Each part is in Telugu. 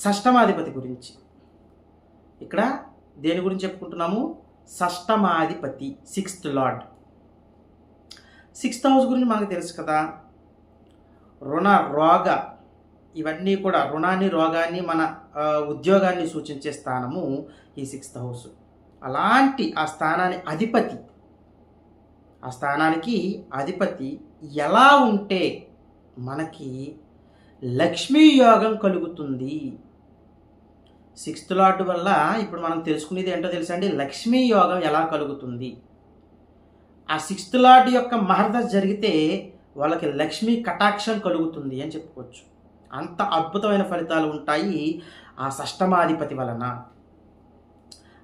షష్టమాధిపతి గురించి. ఇక్కడ దేని గురించి చెప్పుకుంటున్నాము? షష్టమాధిపతి సిక్స్త్ లార్డ్. సిక్స్త్ హౌస్ గురించి మనకు తెలుసు కదా. రుణ రోగ ఇవన్నీ కూడా రుణాన్ని రోగాన్ని మన ఉద్యోగాన్ని సూచించే స్థానము ఈ సిక్స్త్ హౌస్. అలాంటి ఆ స్థానాన్ని అధిపతి ఆ స్థానానికి అధిపతి ఎలా ఉంటే మనకి లక్ష్మీ యోగం కలుగుతుంది. సిక్స్త్ లాట్ వల్ల ఇప్పుడు మనం తెలుసుకునేది ఏంటో తెలుసా అండి లక్ష్మీ యోగం ఎలా కలుగుతుంది? ఆ సిక్స్త్ లార్డ్ యొక్క మహర్దశ జరిగితే వాళ్ళకి లక్ష్మీ కటాక్షం కలుగుతుంది అని చెప్పుకోవచ్చు. అంత అద్భుతమైన ఫలితాలు ఉంటాయి ఆ షష్టమాధిపతి వలన.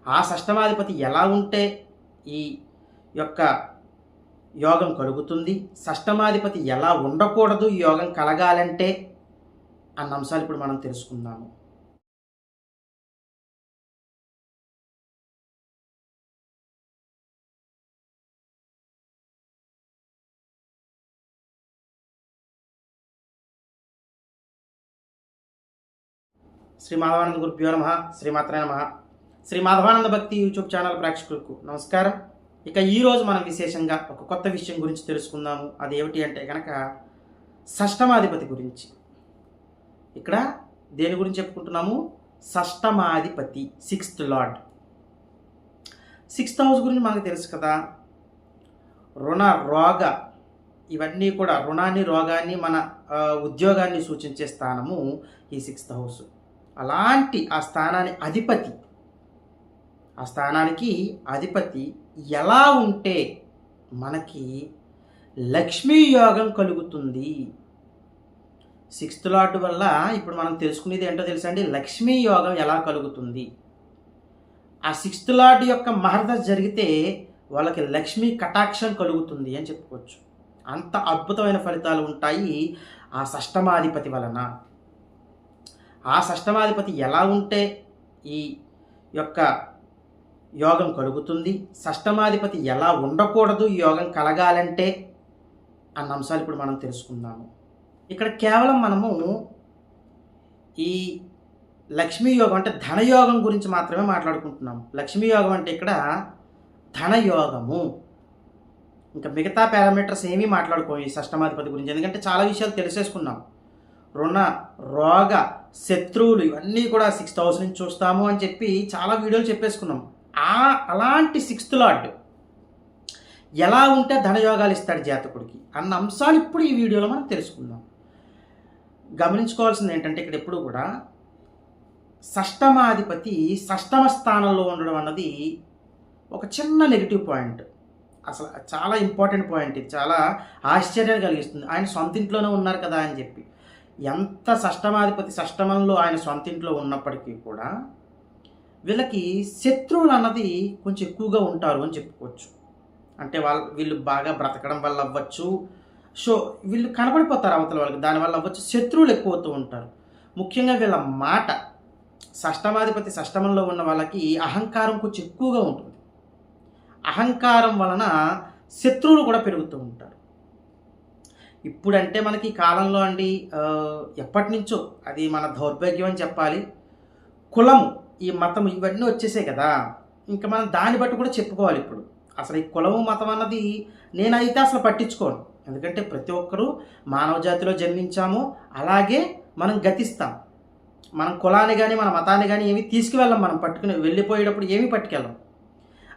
ఆ షష్టమాధిపతి ఎలా ఉంటే ఈ యొక్క యోగం కలుగుతుంది? షష్టమాధిపతి ఎలా ఉండకూడదు? యోగం కలగాలంటే అన్న అంశాలు ఇప్పుడు మనం తెలుసుకుందాము. శ్రీ మాధవానంద గురుభ్యో నమ. శ్రీమాత్రే నమ. శ్రీ మాధవానంద భక్తి యూట్యూబ్ ఛానల్ ప్రేక్షకులకు నమస్కారం. ఇక ఈరోజు మనం విశేషంగా ఒక కొత్త విషయం గురించి తెలుసుకుందాము. అది ఏమిటి అంటే కనుక షష్టమాధిపతి గురించి. ఇక్కడ దేని గురించి చెప్పుకుంటున్నాము? షష్టమాధిపతి సిక్స్త్ లార్డ్ సిక్స్త్ హౌస్ గురించి మనకు తెలుసు కదా? రుణ రోగ ఇవన్నీ కూడా రుణాన్ని రోగాన్ని మన ఉద్యోగాన్ని సూచించే స్థానము ఈ సిక్స్త్ హౌస్ అలాంటి ఆ స్థానాన్ని అధిపతి ఆ స్థానానికి అధిపతి ఎలా ఉంటే మనకి లక్ష్మీ యోగం కలుగుతుంది. సిక్స్త్ లాట్ వల్ల ఇప్పుడు మనం తెలుసుకునేది ఏంటో తెలుసా అండి లక్ష్మీ యోగం ఎలా కలుగుతుంది? ఆ సిక్స్త్ లార్డ్ యొక్క మహర్దశ జరిగితే వాళ్ళకి లక్ష్మీ కటాక్షం కలుగుతుంది అని చెప్పుకోవచ్చు. అంత అద్భుతమైన ఫలితాలు ఉంటాయి ఆ షష్టమాధిపతి వలన. ఆ షష్టమాధిపతి ఎలా ఉంటే ఈ యొక్క యోగం కలుగుతుంది? షష్టమాధిపతి ఎలా ఉండకూడదు? యోగం కలగాలంటే అన్న అంశాలు ఇప్పుడు మనం తెలుసుకుందాము. ఇక్కడ కేవలం మనము ఈ లక్ష్మీ యోగం అంటే ధనయోగం గురించి మాత్రమే మాట్లాడుకుంటున్నాము. లక్ష్మీ యోగం అంటే ఇక్కడ ధనయోగము ఇంకా మిగతా పారామీటర్స్ ఏమీ మాట్లాడుకోము ఈ షష్టమాధిపతి గురించి. ఎందుకంటే చాలా విషయాలు తెలిసేసుకున్నాం. రుణ రోగ శత్రువులు ఇవన్నీ కూడా సిక్స్త్ హౌస్ నుంచి చూస్తాము అని చెప్పి చాలా వీడియోలు చెప్పేసుకున్నాం. ఆ అలాంటి సిక్స్త్ లార్డ్ ఎలా ఉంటే ధనయోగాలు ఇస్తాడు జాతకుడికి అన్న అంశాలు ఇప్పుడు ఈ వీడియోలో మనం తెలుసుకుందాం. గమనించుకోవాల్సింది ఏంటంటే ఇక్కడ ఎప్పుడు కూడా షష్టమాధిపతి షష్టమ స్థానంలో ఉండడం అన్నది ఒక చిన్న నెగిటివ్ పాయింట్ అసలు చాలా ఇంపార్టెంట్ పాయింట్ ఇది చాలా ఆశ్చర్యాన్ని కలిగిస్తుంది. ఆయన సొంత ఇంట్లోనే ఉన్నారు కదా అని చెప్పి. ఎంత షష్టమాధిపతి షష్టమంలో ఆయన సొంత ఇంట్లో ఉన్నప్పటికీ కూడా వీళ్ళకి శత్రువులు అన్నది కొంచెం ఎక్కువగా ఉంటారు అని చెప్పుకోవచ్చు. అంటే వాళ్ళు వీళ్ళు బాగా బ్రతకడం వల్ల అవ్వచ్చు. సో వీళ్ళు కనబడిపోతారు అవతల వాళ్ళకి. దానివల్ల వచ్చి శత్రువులు ఎక్కువ అవుతూ ఉంటారు. ముఖ్యంగా వీళ్ళ మాట షష్టమాధిపతి షష్టమంలో ఉన్న వాళ్ళకి అహంకారం కొంచెం ఎక్కువగా ఉంటుంది. అహంకారం వలన శత్రువులు కూడా పెరుగుతూ ఉంటారు. ఇప్పుడంటే మనకి ఈ కాలంలో అండి ఎప్పటి నుంచో అది మన దౌర్భాగ్యం అని చెప్పాలి. కులం ఈ మతం ఇవన్నీ వచ్చేసాయి కదా. ఇంకా మనం దాన్ని బట్టి కూడా చెప్పుకోవాలి ఇప్పుడు. అసలు ఈ కులము మతం అన్నది నేనైతే అసలు పట్టించుకోను. ఎందుకంటే ప్రతి ఒక్కరూ మానవ జాతిలో జన్మించాము. అలాగే మనం గతిస్తాం. మనం కులాన్ని కానీ మన మతాన్ని కానీ ఏమి తీసుకువెళ్ళం మనం పట్టుకుని వెళ్ళిపోయేటప్పుడు ఏమీ పట్టుకెళ్ళం.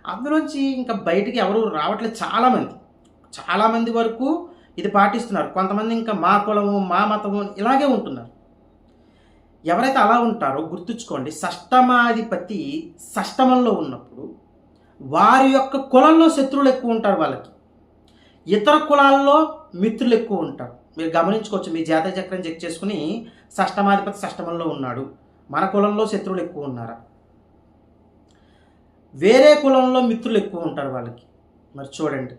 అందులోంచి ఇంకా బయటికి ఎవరు రావట్లేదు చాలామంది. చాలామంది వరకు ఇది పాటిస్తున్నారు. కొంతమంది ఇంకా మా కులము మా మతము ఇలాగే ఉంటున్నారు. ఎవరైతే అలా ఉంటారో గుర్తుంచుకోండి షష్టమాధిపతి షష్టమంలో ఉన్నప్పుడు వారి యొక్క కులంలో శత్రువులు ఎక్కువ ఉంటారు వాళ్ళకి. ఇతర కులాల్లో మిత్రులు ఎక్కువ ఉంటారు. మీరు గమనించుకోవచ్చు మీ జాతక చక్రం చెక్ చేసుకుని షష్టమాధిపతి షష్టమంలో ఉన్నాడు. మన కులంలో శత్రువులు ఎక్కువ ఉన్నారా? వేరే కులంలో మిత్రులు ఎక్కువ ఉంటారు వాళ్ళకి. మరి చూడండి.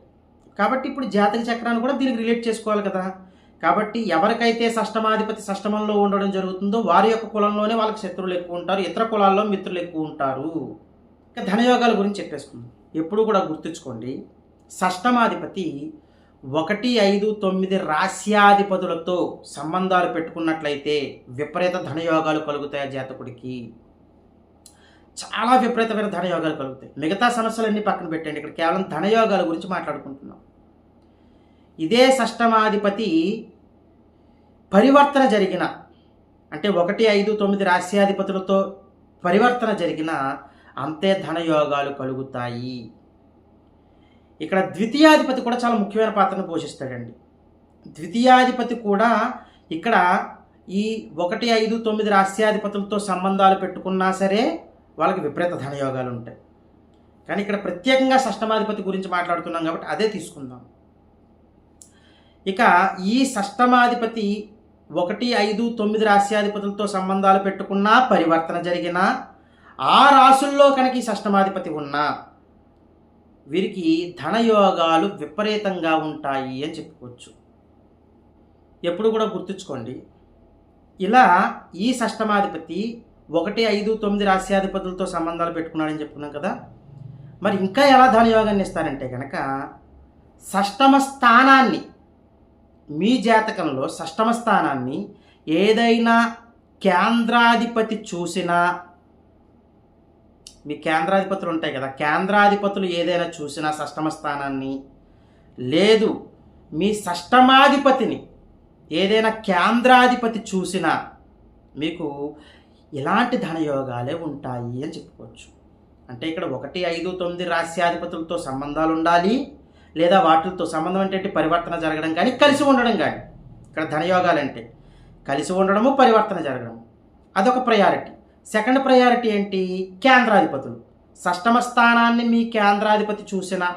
కాబట్టి ఇప్పుడు జాతక చక్రాన్ని కూడా దీనికి రిలేట్ చేసుకోవాలి కదా. కాబట్టి ఎవరికైతే షష్టమాధిపతి షష్టమంలో ఉండడం జరుగుతుందో వారి యొక్క కులంలోనే వాళ్ళకి శత్రువులు ఎక్కువ ఉంటారు ఇతర కులాల్లో మిత్రులు ఎక్కువ ఉంటారు. ఇంకా ధనయోగాల గురించి చెప్పేసుకుందాం. ఎప్పుడు కూడా గుర్తుంచుకోండి. షష్టమాధిపతి ఒకటి ఐదు తొమ్మిది రాస్యాధిపతులతో సంబంధాలు పెట్టుకున్నట్లయితే విపరీత ధనయోగాలు కలుగుతాయి జాతకుడికి. చాలా విపరీతమైన ధనయోగాలు కలుగుతాయి. మిగతా సమస్యలన్నీ పక్కన పెట్టండి. ఇక్కడ కేవలం ధనయోగాల గురించి మాట్లాడుకుంటున్నాం. ఇదే షష్టమాధిపతి పరివర్తన జరిగిన అంటే ఒకటి ఐదు తొమ్మిది రాస్యాధిపతులతో పరివర్తన జరిగిన అంతే ధనయోగాలు కలుగుతాయి. ఇక్కడ ద్వితీయాధిపతి కూడా చాలా ముఖ్యమైన పాత్రను పోషిస్తాడండి. ద్వితీయాధిపతి కూడా ఇక్కడ ఈ ఒకటి ఐదు తొమ్మిది రాస్యాధిపతులతో సంబంధాలు పెట్టుకున్నా సరే వాళ్ళకి విపరీత ధనయోగాలు ఉంటాయి. కానీ ఇక్కడ ప్రత్యేకంగా షష్టమాధిపతి గురించి మాట్లాడుతున్నాం కాబట్టి అదే తీసుకుందాం. ఇక ఈ షష్టమాధిపతి ఒకటి ఐదు తొమ్మిది రాస్యాధిపతులతో సంబంధాలు పెట్టుకున్నా పరివర్తన జరిగినా ఆ రాసుల్లో కనుక ఈ షష్టమాధిపతి ఉన్నా వీరికి ధనయోగాలు విపరీతంగా ఉంటాయి అని చెప్పుకోవచ్చు. ఎప్పుడు కూడా గుర్తుంచుకోండి. ఇలా ఈ షష్టమాధిపతి ఒకటి ఐదు తొమ్మిది రాశ్యాధిపతులతో సంబంధాలు పెట్టుకున్నాడని చెప్పుకున్నాం కదా. మరి ఇంకా ఎలా ధనయోగాన్ని ఇస్తారంటే కనుక షష్టమ స్థానాన్ని మీ జాతకంలో షష్టమ స్థానాన్ని ఏదైనా కేంద్రాధిపతి చూసినా మీ కేంద్రాధిపతులు ఉంటాయి కదా. కేంద్రాధిపతులు ఏదైనా చూసినా షష్టమ స్థానాన్ని లేదు మీ షష్టమాధిపతిని ఏదైనా కేంద్రాధిపతి చూసినా మీకు ఇలాంటి ధనయోగాలే ఉంటాయి అని చెప్పుకోవచ్చు. అంటే ఇక్కడ ఒకటి ఐదు తొమ్మిది రాస్యాధిపతులతో సంబంధాలు ఉండాలి లేదా వాటితో సంబంధం అంటే పరివర్తన జరగడం కానీ కలిసి ఉండడం కానీ. ఇక్కడ ధనయోగాలు అంటే కలిసి ఉండడము పరివర్తన జరగడము. అదొక ప్రయారిటీ సెకండ్ ప్రయారిటీ ఏంటి? కేంద్రాధిపతులు. షష్టమ స్థానాన్ని మీ కేంద్రాధిపతి చూసినా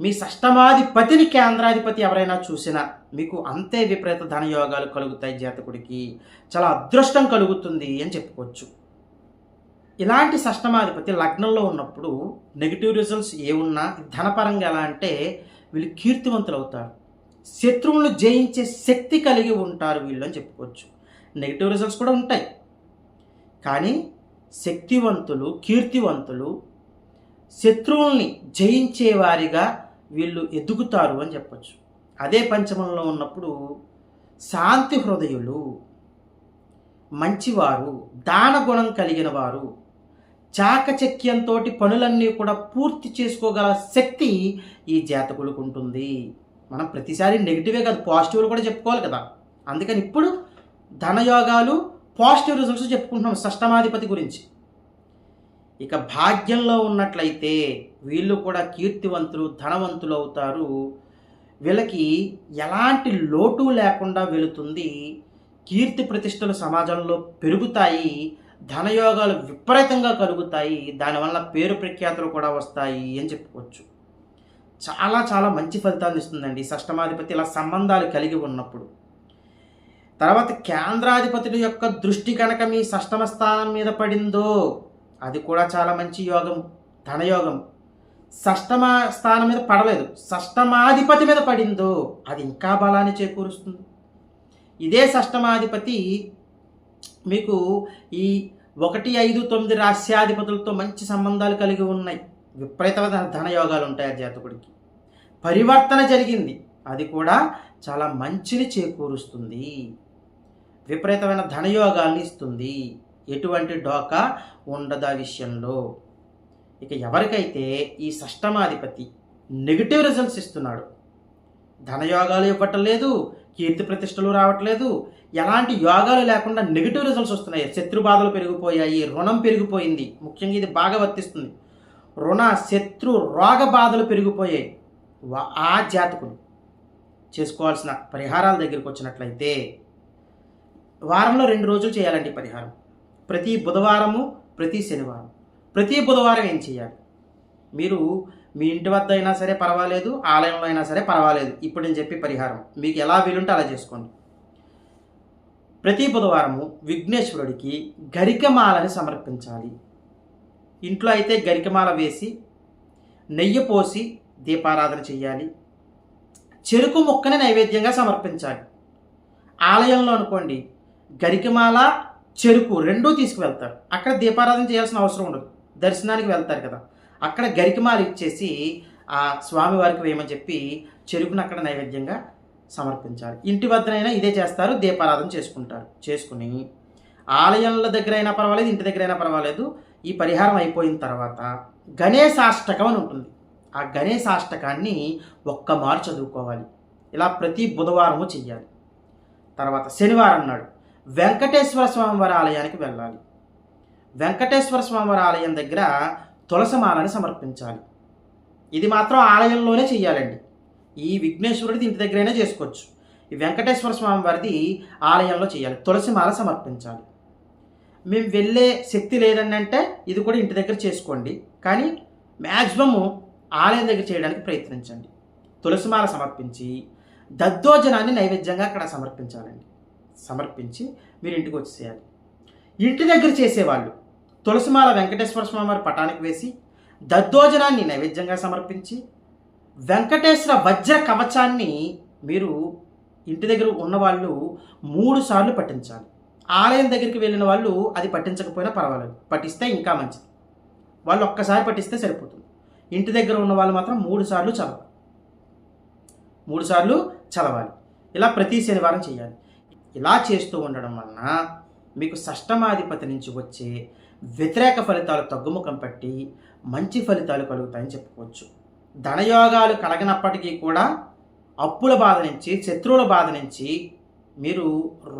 మీ షష్టమాధిపతిని కేంద్రాధిపతి ఎవరైనా చూసినా మీకు అంతే విపరీత ధనయోగాలు కలుగుతాయి జాతకుడికి. చాలా అదృష్టం కలుగుతుంది అని చెప్పుకోవచ్చు. ఇలాంటి షష్టమాధిపతి లగ్నంలో ఉన్నప్పుడు నెగిటివ్ రిజల్ట్స్ ఏమున్నా ధనపరంగా ఎలా అంటే వీళ్ళు కీర్తివంతులు అవుతారు. శత్రువులను జయించే శక్తి కలిగి ఉంటారు వీళ్ళు అని చెప్పుకోవచ్చు. నెగిటివ్ రిజల్ట్స్ కూడా ఉంటాయి. కానీ శక్తివంతులు కీర్తివంతులు శత్రువుల్ని జయించేవారిగా వీళ్ళు ఎదుగుతారు అని చెప్పచ్చు. అదే పంచమంలో ఉన్నప్పుడు శాంతి హృదయులు మంచివారు దాన గుణం కలిగిన వారు చాకచక్యంతో పనులన్నీ కూడా పూర్తి చేసుకోగల శక్తి ఈ జాతకులకు ఉంటుంది. మనం ప్రతిసారి నెగిటివే కాదు పాజిటివ్లు కూడా చెప్పుకోవాలి కదా. అందుకని ఇప్పుడు ధనయోగాలు పాజిటివ్ రిజల్ట్స్ చెప్పుకుంటున్నాం షష్టమాధిపతి గురించి. ఇక భాగ్యంలో ఉన్నట్లయితే వీళ్ళు కూడా కీర్తివంతులు ధనవంతులు అవుతారు. వీళ్ళకి ఎలాంటి లోటు లేకుండా వెళుతుంది. కీర్తి ప్రతిష్టలు సమాజంలో పెరుగుతాయి. ధనయోగాలు విపరీతంగా కలుగుతాయి. దానివల్ల పేరు ప్రఖ్యాతులు కూడా వస్తాయి అని చెప్పుకోవచ్చు. చాలా చాలా మంచి ఫలితాన్ని ఇస్తుందండి షష్టమాధిపతి. ఇలా సంబంధాలు కలిగి ఉన్నప్పుడు తర్వాత కేంద్రాధిపతుడి యొక్క దృష్టి కనుక మీ షష్టమ స్థానం మీద పడిందో అది కూడా చాలా మంచి యోగం ధనయోగం. షష్టమ స్థానం మీద పడలేదు. షష్టమాధిపతి మీద పడిందో అది ఇంకా బలాన్ని చేకూరుస్తుంది. ఇదే షష్టమాధిపతి మీకు ఈ ఒకటి ఐదు తొమ్మిది రాస్యాధిపతులతో మంచి సంబంధాలు కలిగి ఉన్నాయి. విపరీతమైన ధనయోగాలు ఉంటాయి ఆ జాతకుడికి. పరివర్తన జరిగింది. అది కూడా చాలా మంచిని చేకూరుస్తుంది. విపరీతమైన ధనయోగాల్ని ఇస్తుంది. ఎటువంటి డోకా ఉండదు ఆ విషయంలో. ఇక ఎవరికైతే ఈ షష్టమాధిపతి నెగిటివ్ రిజల్ట్స్ ఇస్తున్నాడు ధనయోగాలు ఇవ్వటం లేదు కీర్తి ప్రతిష్టలు రావట్లేదు ఎలాంటి యోగాలు లేకుండా నెగిటివ్ రిజల్ట్స్ వస్తున్నాయి. శత్రు బాధలు పెరిగిపోయాయి రుణం పెరిగిపోయింది. ముఖ్యంగా ఇది బాగా వర్తిస్తుంది. రుణ శత్రు రోగ బాధలు పెరిగిపోయాయి. ఆ జాతకులు చేసుకోవాల్సిన పరిహారాల దగ్గరికి వచ్చినట్లయితే వారంలో రెండు రోజులు చేయాలండి పరిహారం. ప్రతి బుధవారము ప్రతి శనివారం. ప్రతి బుధవారం ఏం చేయాలి? మీరు మీ ఇంటి వద్ద అయినా సరే పర్వాలేదు ఆలయంలో అయినా సరే పర్వాలేదు. ఇప్పుడు నేను చెప్పి పరిహారం. మీకు ఎలా వీలుంటే అలా చేసుకోండి. ప్రతి బుధవారము విఘ్నేశ్వరుడికి గరికమాలని సమర్పించాలి. ఇంట్లో అయితే గరికమాల వేసి నెయ్యి పోసి దీపారాధన చేయాలి చెరుకు ముక్కని నైవేద్యంగా సమర్పించాలి. ఆలయంలో అనుకోండి గరికమాల చెరుకు రెండూ తీసుకువెళ్తారు. అక్కడ దీపారాధన చేయాల్సిన అవసరం ఉండదు. దర్శనానికి వెళ్తారు కదా. అక్కడ గరికమాల ఇచ్చేసి ఆ స్వామివారికి వేయమని చెప్పి చెరుకును అక్కడ నైవేద్యంగా సమర్పించాలి. ఇంటి వద్దనైనా ఇదే చేస్తారు దీపారాధన చేసుకుంటారు. చేసుకుని ఆలయంల దగ్గర అయినా పర్వాలేదు ఇంటి దగ్గర అయినా పర్వాలేదు. ఈ పరిహారం అయిపోయిన తర్వాత గణేశాష్టకం అని ఉంటుంది. ఆ గణేశాష్టకాన్ని ఒక్క మారు చదువుకోవాలి. ఇలా ప్రతి బుధవారము చెయ్యాలి. తర్వాత శనివారం నాడు వెంకటేశ్వర స్వామివారి ఆలయానికి వెళ్ళాలి. వెంకటేశ్వర స్వామివారి ఆలయం దగ్గర తులసమాలని సమర్పించాలి. ఇది మాత్రం ఆలయంలోనే చెయ్యాలండి. ఈ విఘ్నేశ్వరుడిది ఇంటి దగ్గరైనా చేసుకోవచ్చు. ఈ వెంకటేశ్వర స్వామి వారిది ఆలయంలో చేయాలి తులసిమాల సమర్పించాలి. మేము వెళ్ళే శక్తి లేదని అంటే ఇది కూడా ఇంటి దగ్గర చేసుకోండి. కానీ మ్యాక్సిమము ఆలయం దగ్గర చేయడానికి ప్రయత్నించండి. తులసిమాల సమర్పించి దద్దోజనాన్ని నైవేద్యంగా అక్కడ సమర్పించాలండి. సమర్పించి మీరు ఇంటికి వచ్చేయాలి ఇంటి దగ్గర చేసేవాళ్ళు తులసిమాల వెంకటేశ్వర స్వామి వారి పటానికి వేసి దద్దోజనాన్ని నైవేద్యంగా సమర్పించి వెంకటేశ్వర వజ్ర కవచాన్ని మీరు ఇంటి దగ్గర ఉన్నవాళ్ళు మూడు సార్లు పట్టించాలి ఆలయం దగ్గరికి వెళ్ళిన వాళ్ళు అది పట్టించకపోయినా పర్వాలేదు. పట్టిస్తే ఇంకా మంచిది. వాళ్ళు ఒక్కసారి పట్టిస్తే సరిపోతుంది. ఇంటి దగ్గర ఉన్న వాళ్ళు మాత్రం మూడు సార్లు చదవాలి. మూడు సార్లు చదవాలి. ఇలా ప్రతి శనివారం చేయాలి. ఇలా చేస్తూ ఉండడం వలన మీకు షష్టమాధిపతి నుంచి వచ్చే వ్యతిరేక ఫలితాలు తగ్గుముఖం పట్టి మంచి ఫలితాలు కలుగుతాయని చెప్పుకోవచ్చు. ధనయోగాలు కలగనప్పటికీ కూడా అప్పుల బాధ నుంచి శత్రువుల బాధ నుంచి మీరు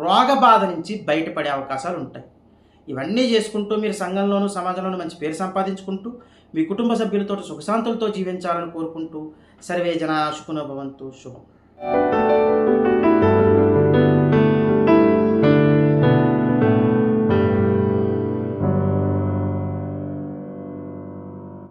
రోగ బాధ నుంచి బయటపడే అవకాశాలు ఉంటాయి. ఇవన్నీ చేసుకుంటూ మీరు సంఘంలోనూ సమాజంలోనూ మంచి పేరు సంపాదించుకుంటూ మీ కుటుంబ సభ్యులతో సుఖశాంతులతో జీవించాలని కోరుకుంటూ సర్వే జన సుఖనోభవంతు శుభం.